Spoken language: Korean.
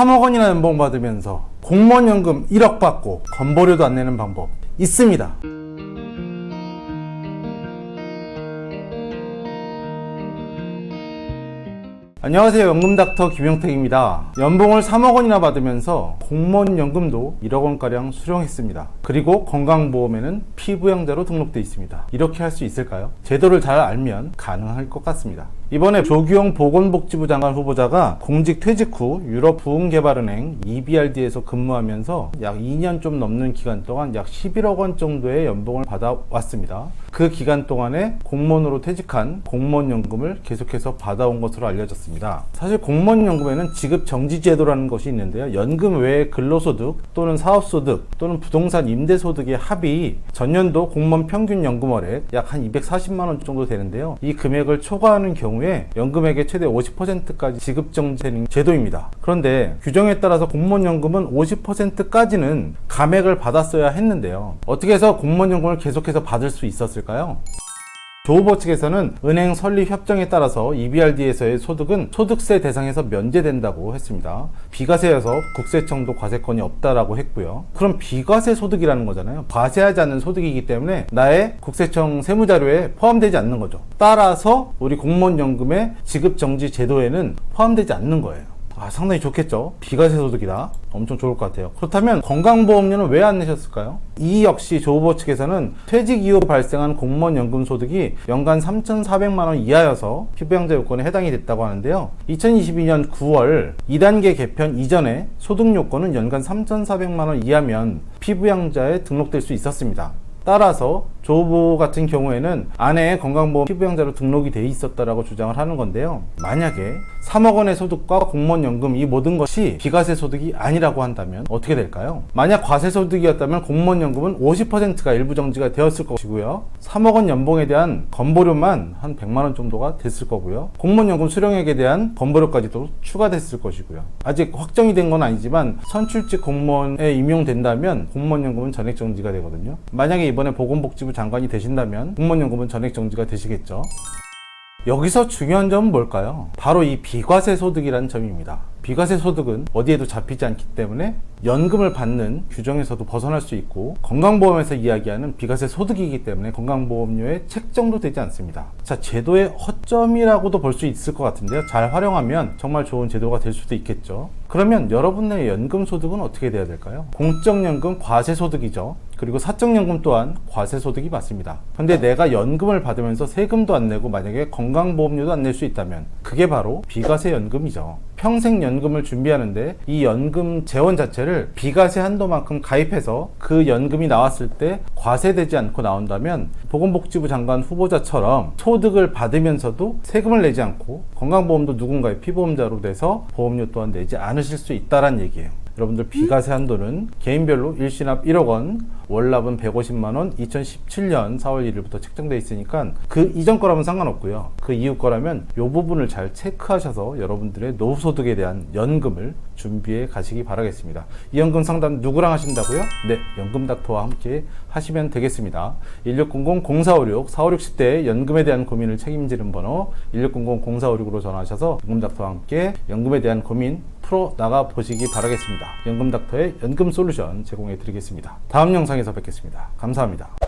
3억 원이나 연봉 받으면서 공무원 연금 1억 받고 건보료도 안 내는 방법 있습니다. 안녕하세요. 연금닥터 김용택입니다. 연봉을 3억 원이나 받으면서 공무원 연금도 1억 원가량 수령했습니다. 그리고 건강보험에는 피부양자로 등록돼 있습니다. 이렇게 할 수 있을까요? 제도를 잘 알면 가능할 것 같습니다. 이번에 조규영 보건복지부 장관 후보자가 공직 퇴직 후 유럽 부흥개발은행 EBRD에서 근무하면서 약 2년 좀 넘는 기간 동안 약 11억 원 정도의 연봉을 받아왔습니다. 그 기간 동안에 공무원으로 퇴직한 공무원연금을 계속해서 받아온 것으로 알려졌습니다. 사실 공무원연금에는 지급 정지 제도라는 것이 있는데요. 연금 외에 근로소득 또는 사업소득 또는 부동산 임대소득의 합이 전년도 공무원 평균 연금월에 약한 240만 원 정도 되는데요. 이 금액을 초과하는 경우 에 연금액의 최대 50%까지 지급 정지되는 제도입니다. 그런데 규정에 따라서 공무원 연금은 50%까지는 감액을 받았어야 했는데요. 어떻게 해서 공무원 연금을 계속해서 받을 수 있었을까요? 조후보 측에서는 은행 설립 협정에 따라서 EBRD에서의 소득은 소득세 대상에서 면제된다고 했습니다. 비과세여서 국세청도 과세권이 없다라고 했고요. 그럼 비과세 소득이라는 거잖아요. 과세하지 않는 소득이기 때문에 나의 국세청 세무자료에 포함되지 않는 거죠. 따라서 우리 공무원연금의 지급 정지 제도에는 포함되지 않는 거예요. 아, 상당히 좋겠죠. 비과세 소득이다. 엄청 좋을 것 같아요. 그렇다면 건강보험료는 왜 안 내셨을까요? 이 역시 조후보 측에서는 퇴직 이후 발생한 공무원 연금 소득이 연간 3,400만 원 이하여서 피부양자 요건에 해당이 됐다고 하는데요. 2022년 9월 2단계 개편 이전에 소득 요건은 연간 3,400만 원 이하면 피부양자에 등록될 수 있었습니다. 따라서 조후보 같은 경우에는 아내의 건강보험 피부양자로 등록이 돼 있었다라고 주장을 하는 건데요. 만약에 3억 원의 소득과 공무원 연금 이 모든 것이 비과세 소득이 아니라고 한다면 어떻게 될까요? 만약 과세 소득이었다면 공무원 연금은 50%가 일부 정지가 되었을 것이고요. 3억 원 연봉에 대한 건보료만 한 100만 원 정도가 됐을 거고요. 공무원 연금 수령액에 대한 건보료까지도 추가됐을 것이고요. 아직 확정이 된 건 아니지만 선출직 공무원에 임용된다면 공무원 연금은 전액 정지가 되거든요. 만약에 이번에 보건복지부 장관이 되신다면 공무원 연금은 전액 정지가 되시겠죠. 여기서 중요한 점은 뭘까요? 바로 이 비과세 소득이라는 점입니다. 비과세 소득은 어디에도 잡히지 않기 때문에 연금을 받는 규정에서도 벗어날 수 있고 건강보험에서 이야기하는 비과세 소득이기 때문에 건강보험료에 책정도 되지 않습니다. 자, 제도의 허점이라고도 볼 수 있을 것 같은데요. 잘 활용하면 정말 좋은 제도가 될 수도 있겠죠. 그러면 여러분의 연금 소득은 어떻게 돼야 될까요? 공적연금 과세 소득이죠. 그리고 사적연금 또한 과세 소득이 맞습니다. 근데 내가 연금을 받으면서 세금도 안 내고 만약에 건강보험료도 안 낼 수 있다면 그게 바로 비과세 연금이죠. 평생 연금을 준비하는데 이 연금 재원 자체를 비과세 한도만큼 가입해서 그 연금이 나왔을 때 과세되지 않고 나온다면 보건복지부 장관 후보자처럼 소득을 받으면서도 세금을 내지 않고 건강보험도 누군가의 피보험자로 돼서 보험료 또한 내지 않으실 수 있다란 얘기예요. 여러분들 비과세 한도는 개인별로 일시납 1억 원, 월납은 150만 원, 2017년 4월 1일부터 책정돼 있으니까 그 이전 거라면 상관없고요. 그 이후 거라면 이 부분을 잘 체크하셔서 여러분들의 노후소득에 대한 연금을 준비해 가시기 바라겠습니다. 이 연금 상담 누구랑 하신다고요? 네, 연금닥터와 함께 하시면 되겠습니다. 1600-0456-4560대 연금에 대한 고민을 책임지는 번호 1600-0456으로 전화하셔서 연금닥터와 함께 연금에 대한 고민 풀어 나가 보시기 바라겠습니다. 연금닥터의 연금 솔루션 제공해 드리겠습니다. 다음 영상에서 뵙겠습니다. 감사합니다.